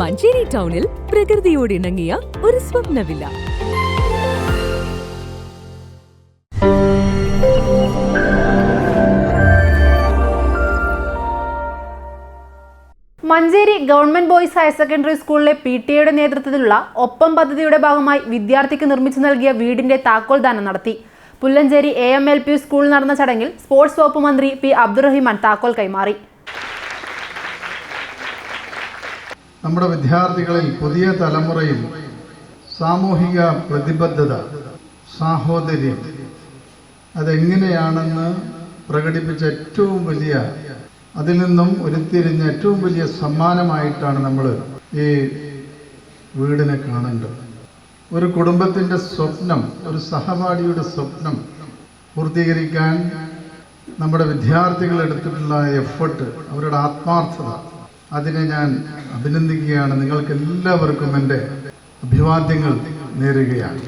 മഞ്ചേരി ടൗണിൽ പ്രകൃതിയോട് ഇണങ്ങിയ ഒരു സ്വപ്നവില്ല. Manjeri government boys higher secondary സ്കൂളിലെ പി ടി എയുടെ നേതൃത്വത്തിലുള്ള ഒപ്പം പദ്ധതിയുടെ ഭാഗമായി വിദ്യാർത്ഥിക്ക് നിർമ്മിച്ചു നൽകിയ വീടിന്റെ താക്കോൽ ദാനം നടത്തി. Pullancheri A M L P സ്കൂളിൽ നടന്ന ചടങ്ങിൽ സ്പോർട്സ് വകുപ്പ് മന്ത്രി പി അബ്ദുറഹിമാൻ താക്കോൽ കൈമാറി. നമ്മുടെ വിദ്യാർത്ഥികളിൽ പുതിയ തലമുറയിൽ സാമൂഹിക പ്രതിബദ്ധത സാഹോദര്യം അതെങ്ങനെയാണെന്ന് പ്രകടിപ്പിച്ച ഏറ്റവും വലിയ അതിൽ നിന്നും ഉരുത്തിരിഞ്ഞ ഏറ്റവും വലിയ സമ്മാനമായിട്ടാണ് നമ്മൾ ഈ വീടിനെ കാണേണ്ടത്. ഒരു കുടുംബത്തിന്റെ സ്വപ്നം ഒരു സഹപാഠിയുടെ സ്വപ്നം പൂർത്തീകരിക്കാൻ നമ്മുടെ വിദ്യാർത്ഥികൾ എടുത്തിട്ടുള്ള എഫർട്ട് അവരുടെ ആത്മാർത്ഥത അതിനെ ഞാൻ അഭിനന്ദിക്കുകയാണ്. നിങ്ങൾക്ക് എല്ലാവർക്കും എന്റെ അഭിവാദ്യങ്ങൾ നേരുകയാണ്.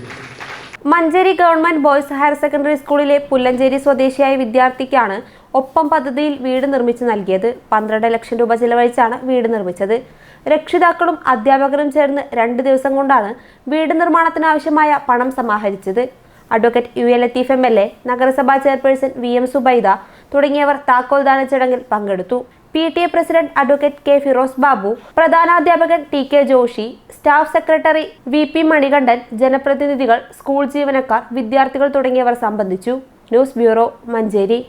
Manjeri government boys higher secondary സ്കൂളിലെ പുല്ലഞ്ചേരി സ്വദേശിയായ വിദ്യാർത്ഥിക്കാണ് ഒപ്പം പദ്ധതിയിൽ വീട് നിർമ്മിച്ചു നൽകിയത്. പന്ത്രണ്ട് ലക്ഷം രൂപ ചിലവഴിച്ചാണ് വീട് നിർമ്മിച്ചത്. രക്ഷിതാക്കളും അധ്യാപകരും ചേർന്ന് രണ്ട് ദിവസം കൊണ്ടാണ് വീട് നിർമ്മാണത്തിനാവശ്യമായ പണം സമാഹരിച്ചത്. Advocate U L Latheef M L A നഗരസഭാ ചെയർപേഴ്സൺ വി എം സുബൈദ തുടങ്ങിയവർ താക്കോൽദാന ചടങ്ങിൽ പങ്കെടുത്തു. P T A president advocate K Firoz Babu പ്രധാനാധ്യാപകൻ T K Joshi staff secretary V P Manikandan ജനപ്രതിനിധികൾ സ്കൂൾ ജീവനക്കാർ വിദ്യാർത്ഥികൾ തുടങ്ങിയവർ സംബന്ധിച്ചു. News bureau Manjeri.